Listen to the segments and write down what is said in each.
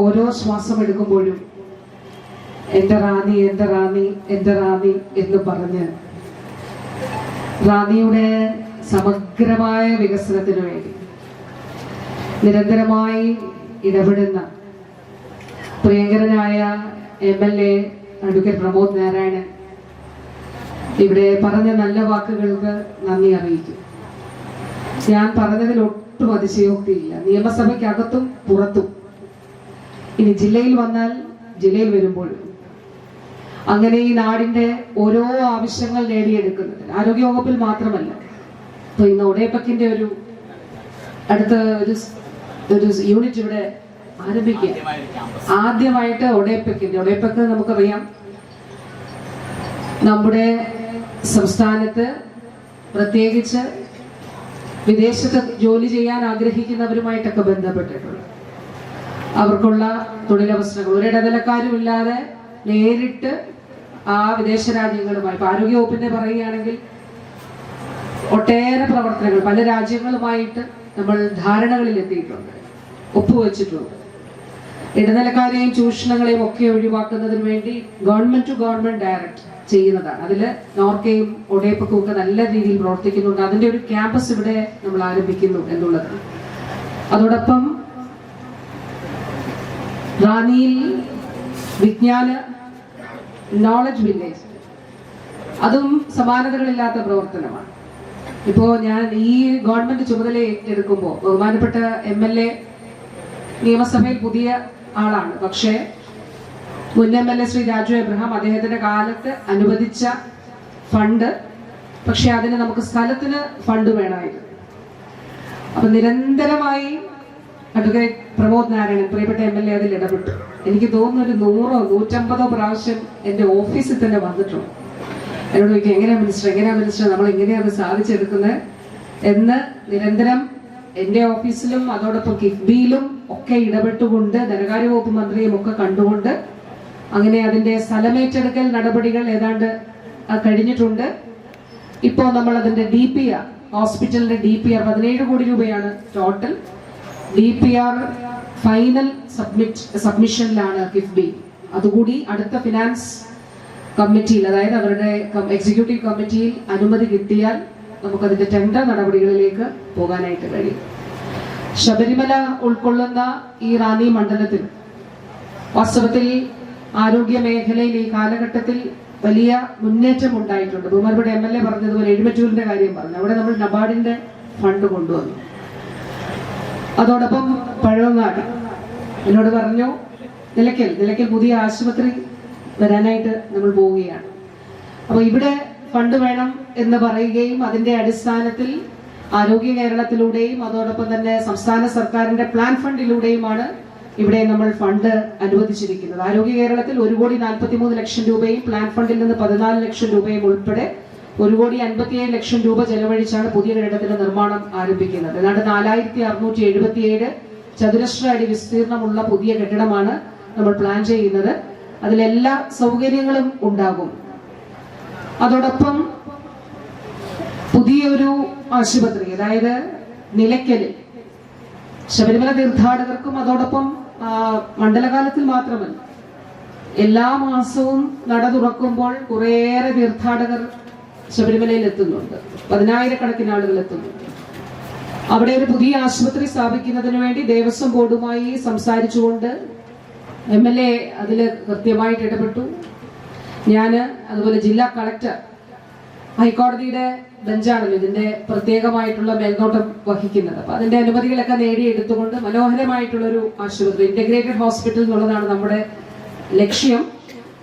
ഓരോ ശ്വാസം എടുക്കുമ്പോഴും എന്റെ റാണി എന്റെ റാണി എന്റെ റാണി എന്ന് പറഞ്ഞ് റാണിയുടെ സമഗ്രമായ വികസനത്തിനു വേണ്ടി നിരന്തരമായി ഇടപെടുന്ന പ്രിയങ്കരനായ M L A advocate Pramod Narayanan ഇവിടെ പറഞ്ഞ നല്ല വാക്കുകൾക്ക് നന്ദി അറിയിക്കും. ഞാൻ പറഞ്ഞതിൽ ഒട്ടും അതിശയോക്തിയില്ല. നിയമസഭയ്ക്കകത്തും പുറത്തും ഇനി ജില്ലയിൽ വന്നാൽ ജില്ലയിൽ വരുമ്പോൾ അങ്ങനെ ഈ നാടിന്റെ ഓരോ ആവശ്യങ്ങൾ നേടിയെടുക്കുന്നത്. ആരോഗ്യവകുപ്പിൽ മാത്രമല്ല. ഇപ്പൊ ഇന്ന് ഒടേപ്പക്കിന്റെ ഒരു അടുത്ത ഒരു ഒരു യൂണിറ്റ് ഇവിടെ ആരംഭിക്കുക. ആദ്യമായിട്ട് ഒടേപ്പക്കിന്റെ ഒടേപ്പക്ക് നമുക്കറിയാം. നമ്മുടെ സംസ്ഥാനത്ത് പ്രത്യേകിച്ച് വിദേശത്ത് ജോലി ചെയ്യാൻ ആഗ്രഹിക്കുന്നവരുമായിട്ടൊക്കെ ബന്ധപ്പെട്ടിട്ടുള്ളത് അവർക്കുള്ള തൊഴിലവസരങ്ങൾ. ഒരിടനിലക്കാരും ഇല്ലാതെ നേരിട്ട് ആ വിദേശ രാജ്യങ്ങളുമായി ഇപ്പൊ ആരോഗ്യവകുപ്പിന്റെ പറയുകയാണെങ്കിൽ ഒട്ടേറെ പ്രവർത്തനങ്ങൾ പല രാജ്യങ്ങളുമായിട്ട് നമ്മൾ ധാരണകളിൽ എത്തിയിട്ടുണ്ട് ഒപ്പുവെച്ചിട്ടുണ്ട്. ഇടനിലക്കാരെയും ചൂഷണങ്ങളെയും ഒക്കെ ഒഴിവാക്കുന്നതിന് വേണ്ടി ഗവൺമെന്റ് ടു ഗവൺമെന്റ് ഡയറക്റ്റ് ചെയ്യുന്നതാണ്. അതിൽ നോർക്കയും ഒടേപ്പക്കും ഒക്കെ നല്ല രീതിയിൽ പ്രവർത്തിക്കുന്നുണ്ട്. അതിന്റെ ഒരു ക്യാമ്പസ് ഇവിടെ നമ്മൾ ആരംഭിക്കുന്നു എന്നുള്ളത് അതോടൊപ്പം റാന്നിയിൽ വിജ്ഞാന നോളജ് വില്ലേജ് അതും സമാനതകളില്ലാത്ത പ്രവർത്തനമാണ്. ഇപ്പോ ഞാൻ ഈ ഗവൺമെന്റ് ചുമതല ഏറ്റെടുക്കുമ്പോൾ ബഹുമാനപ്പെട്ട എം എൽ എ നിയമസഭയിൽ പുതിയ ആളാണ്. പക്ഷേ മുൻ M L A Shri Raju Abraham അദ്ദേഹത്തിന്റെ കാലത്ത് അനുവദിച്ച ഫണ്ട് പക്ഷെ അതിന് നമുക്ക് സ്ഥലത്തിന് ഫണ്ട് വേണമായിരുന്നു. അപ്പൊ നിരന്തരമായി അഡ്വക്കേറ്റ് പ്രമോദ് നാരായണൻ പ്രിയപ്പെട്ട എം എൽ എ അതിൽ ഇടപെട്ടു. എനിക്ക് തോന്നുന്നു ഒരു നൂറോ നൂറ്റമ്പതോ പ്രാവശ്യം എന്റെ ഓഫീസിൽ തന്നെ വന്നിട്ടുണ്ട്. എന്നോട് ചോദിക്കും എങ്ങനെയാ മിനിസ്റ്റർ എങ്ങനെയാ മിനിസ്റ്റർ നമ്മൾ എങ്ങനെയാ അത് സാധിച്ചെടുക്കുന്നത്? എന്ന് നിരന്തരം എന്റെ ഓഫീസിലും അതോടൊപ്പം കിഫ്ബിയിലും ഒക്കെ ഇടപെട്ടുകൊണ്ട് ധനകാര്യ വകുപ്പ് മന്ത്രിയും ഒക്കെ കണ്ടുകൊണ്ട് അങ്ങനെ അതിന്റെ സ്ഥലമേറ്റെടുക്കൽ നടപടികൾ ഏതാണ്ട് കഴിഞ്ഞിട്ടുണ്ട്. ഇപ്പോ നമ്മൾ അതിന്റെ ഡി പി ആർ ഹോസ്പിറ്റലിന്റെ ഡി പി ആർ പതിനേഴ് കോടി രൂപയാണ് total. D P R final submit സബ്മിഷനിലാണ് KIIFB. അതുകൂടി അടുത്ത ഫിനാൻസ് കമ്മിറ്റിയിൽ അതായത് അവരുടെ എക്സിക്യൂട്ടീവ് കമ്മിറ്റിയിൽ അനുമതി കിട്ടിയാൽ നമുക്കതിന്റെ ടെൻഡർ നടപടികളിലേക്ക് പോകാനായിട്ട് കഴിയും. ശബരിമല ഉൾക്കൊള്ളുന്ന ഈ റാന്നി മണ്ഡലത്തിൽ വാസ്തവത്തിൽ ആരോഗ്യ മേഖലയിൽ ഈ കാലഘട്ടത്തിൽ വലിയ മുന്നേറ്റം ഉണ്ടായിട്ടുണ്ട്. ബഹുമാനപ്പെട്ട എം എൽ എ പറഞ്ഞതുപോലെ എഴുമറ്റൂരിന്റെ കാര്യം പറഞ്ഞു. അവിടെ നമ്മൾ നബാർഡിന്റെ ഫണ്ട് കൊണ്ടുവന്നു. അതോടൊപ്പം പഴവങ്ങാട്. എന്നോട് പറഞ്ഞു നിലയ്ക്കൽ നിലയ്ക്കൽ പുതിയ ആശുപത്രി വരാനായിട്ട് നമ്മൾ പോവുകയാണ്. അപ്പോൾ ഇവിടെ ഫണ്ട് വേണം എന്ന് പറയുകയും അതിന്റെ അടിസ്ഥാനത്തിൽ ആരോഗ്യ കേരളത്തിലൂടെയും അതോടൊപ്പം തന്നെ സംസ്ഥാന സർക്കാരിന്റെ പ്ലാൻ ഫണ്ടിലൂടെയുമാണ് ഇവിടെ നമ്മൾ ഫണ്ട് അനുവദിച്ചിരിക്കുന്നത്. ആരോഗ്യ കേരളത്തിൽ ഒരു കോടി നാൽപ്പത്തി മൂന്ന് ലക്ഷം രൂപയും പ്ലാൻ ഫണ്ടിൽ നിന്ന് പതിനാല് ലക്ഷം രൂപയും ഉൾപ്പെടെ ഒരു കോടി അൻപത്തിയേഴ് ലക്ഷം രൂപ ചെലവഴിച്ചാണ് പുതിയ കെട്ടിടത്തിന്റെ നിർമ്മാണം ആരംഭിക്കുന്നത്. ഏതാണ്ട് നാലായിരത്തി അറുന്നൂറ്റി എഴുപത്തിയേഴ് ചതുരശ്ര അടി വിസ്തീർണമുള്ള പുതിയ കെട്ടിടമാണ് നമ്മൾ പ്ലാൻ ചെയ്യുന്നത്. അതിലെല്ലാ സൗകര്യങ്ങളും ഉണ്ടാകും. അതോടൊപ്പം പുതിയൊരു ആശുപത്രി അതായത് നിലയ്ക്കലിൽ ശബരിമല തീർത്ഥാടകർക്കും അതോടൊപ്പം മണ്ഡലകാലത്തിൽ മാത്രമല്ല എല്ലാ മാസവും നട തുറക്കുമ്പോൾ കുറേയേറെ തീർത്ഥാടകർ ശബരിമലയിൽ എത്തുന്നുണ്ട്. പതിനായിരക്കണക്കിന് ആളുകൾ എത്തുന്നുണ്ട്. അവിടെ ഒരു പുതിയ ആശുപത്രി സ്ഥാപിക്കുന്നതിന് വേണ്ടി ദേവസ്വം ബോർഡുമായി സംസാരിച്ചുകൊണ്ട് എം എൽ എ അതിൽ കൃത്യമായിട്ട് ഇടപെട്ടു. ഞാൻ അതുപോലെ ജില്ലാ കളക്ടർ ഹൈക്കോടതിയുടെ ബെഞ്ചാണല്ലോ ഇതിന്റെ പ്രത്യേകമായിട്ടുള്ള മേൽനോട്ടം വഹിക്കുന്നത്. അപ്പൊ അതിന്റെ അനുമതികളൊക്കെ നേടിയെടുത്തുകൊണ്ട് മനോഹരമായിട്ടുള്ള ഒരു ആശുപത്രി ഇന്റഗ്രേറ്റഡ് ഹോസ്പിറ്റൽ എന്നുള്ളതാണ് നമ്മുടെ ലക്ഷ്യം.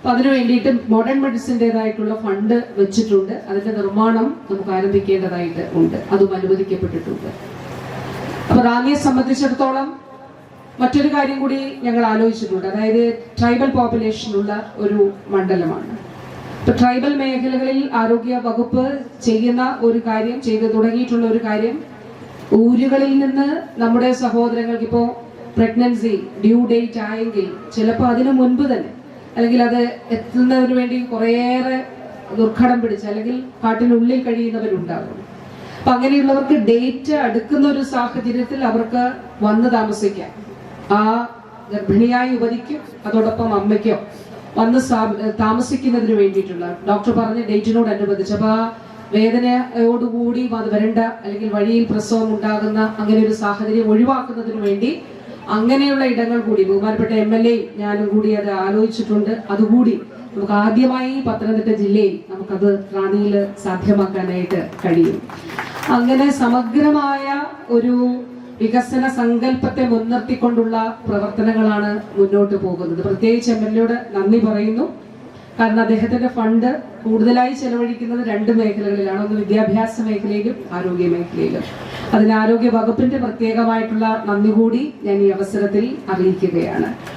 അപ്പൊ അതിനു വേണ്ടിയിട്ട് മോഡേൺ മെഡിസിന്റെതായിട്ടുള്ള ഫണ്ട് വെച്ചിട്ടുണ്ട്. അതിന്റെ നിർമ്മാണം നമുക്ക് ആരംഭിക്കേണ്ടതായിട്ട് ഉണ്ട്. അതും അനുവദിക്കപ്പെട്ടിട്ടുണ്ട്. അപ്പൊ റാന്നിയെ സംബന്ധിച്ചിടത്തോളം മറ്റൊരു കാര്യം കൂടി ഞങ്ങൾ ആലോചിച്ചിട്ടുണ്ട്. അതായത് ട്രൈബൽ പോപ്പുലേഷനുള്ള ഒരു മണ്ഡലമാണ്. ഇപ്പൊ ട്രൈബൽ മേഖലകളിൽ ആരോഗ്യ വകുപ്പ് ചെയ്യുന്ന ഒരു കാര്യം ചെയ്തു തുടങ്ങിയിട്ടുള്ള ഒരു കാര്യം ഊരുകളിൽ നിന്ന് നമ്മുടെ സഹോദരങ്ങൾക്ക് ഇപ്പോ പ്രഗ്നൻസി ഡ്യൂ ഡേറ്റ് ആയെങ്കിൽ ചിലപ്പോൾ അതിനു മുൻപ് തന്നെ അല്ലെങ്കിൽ അത് എത്തുന്നതിന് വേണ്ടി കുറേയേറെ ദുർഘടം പിടിച്ച് അല്ലെങ്കിൽ കാട്ടിനുള്ളിൽ കഴിയുന്നവരുണ്ടാകും. അപ്പൊ അങ്ങനെയുള്ളവർക്ക് ഡേറ്റ് അടുക്കുന്ന ഒരു സാഹചര്യത്തിൽ അവർക്ക് വന്ന് താമസിക്കാം. ആ ഗർഭിണിയായ യുവതിക്കും അതോടൊപ്പം അമ്മയ്ക്കോ വന്ന് താമസിക്കുന്നതിന് വേണ്ടിയിട്ടുള്ള ഡോക്ടർ പറഞ്ഞ ഡേറ്റിനോടനുബന്ധിച്ച് അപ്പൊ ആ വേദനയോടുകൂടി അത് വരണ്ട അല്ലെങ്കിൽ വഴിയിൽ പ്രസവം ഉണ്ടാകുന്ന അങ്ങനെ ഒരു സാഹചര്യം ഒഴിവാക്കുന്നതിന് വേണ്ടി അങ്ങനെയുള്ള ഇടങ്ങൾ കൂടി ബഹുമാനപ്പെട്ട എം എൽ എ ഞാനും കൂടി അത് ആലോചിച്ചിട്ടുണ്ട്. അതുകൂടി നമുക്ക് ആദ്യമായി പത്തനംതിട്ട ജില്ലയിൽ നമുക്കത് റാണിയിൽ സാധ്യമാക്കാനായിട്ട് കഴിയും. അങ്ങനെ സമഗ്രമായ ഒരു വികസന സങ്കല്പത്തെ മുൻനിർത്തിക്കൊണ്ടുള്ള പ്രവർത്തനങ്ങളാണ് മുന്നോട്ട് പോകുന്നത്. പ്രത്യേകിച്ച് എം എൽ എയോട് നന്ദി പറയുന്നു. കാരണം അദ്ദേഹത്തിന്റെ ഫണ്ട് കൂടുതലായി ചെലവഴിക്കുന്നത് രണ്ട് മേഖലകളിലാണ്. ഒന്ന് വിദ്യാഭ്യാസ മേഖലയിലും ആരോഗ്യ മേഖലയിലും. അതിന് ആരോഗ്യ വകുപ്പിന്റെ പ്രത്യേകമായിട്ടുള്ള നന്ദി കൂടി ഞാൻ ഈ അവസരത്തിൽ അറിയിക്കുകയാണ്.